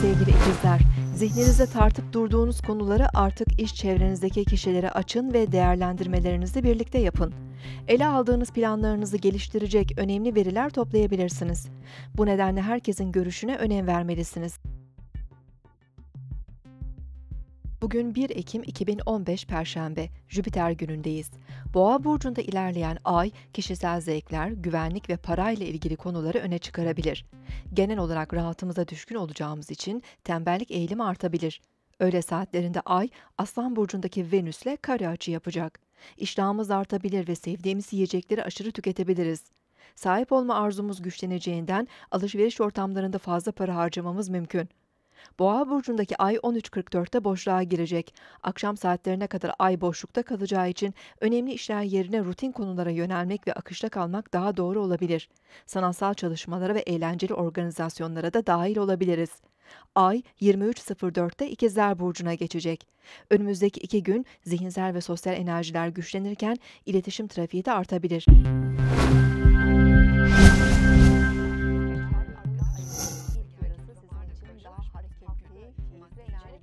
sevgili ikizler. Zihninizde tartıp durduğunuz konuları artık iş çevrenizdeki kişilere açın ve değerlendirmelerinizi birlikte yapın. Ele aldığınız planlarınızı geliştirecek önemli veriler toplayabilirsiniz. Bu nedenle herkesin görüşüne önem vermelisiniz. Bugün 1 Ekim 2015 Perşembe, Jüpiter günündeyiz. Boğa burcunda ilerleyen ay, kişisel zevkler, güvenlik ve parayla ilgili konuları öne çıkarabilir. Genel olarak rahatımıza düşkün olacağımız için tembellik eğilimi artabilir. Öğle saatlerinde ay, Aslan burcundaki Venüs'le kare açı yapacak. İştahımız artabilir ve sevdiğimiz yiyecekleri aşırı tüketebiliriz. Sahip olma arzumuz güçleneceğinden alışveriş ortamlarında fazla para harcamamız mümkün. Boğa burcundaki ay 13.44'te boşluğa girecek. Akşam saatlerine kadar ay boşlukta kalacağı için önemli işler yerine rutin konulara yönelmek ve akışta kalmak daha doğru olabilir. Sanatsal çalışmalara ve eğlenceli organizasyonlara da dahil olabiliriz. Ay 23.04'te İkizler Burcu'na geçecek. Önümüzdeki iki gün zihinsel ve sosyal enerjiler güçlenirken iletişim trafiği de artabilir.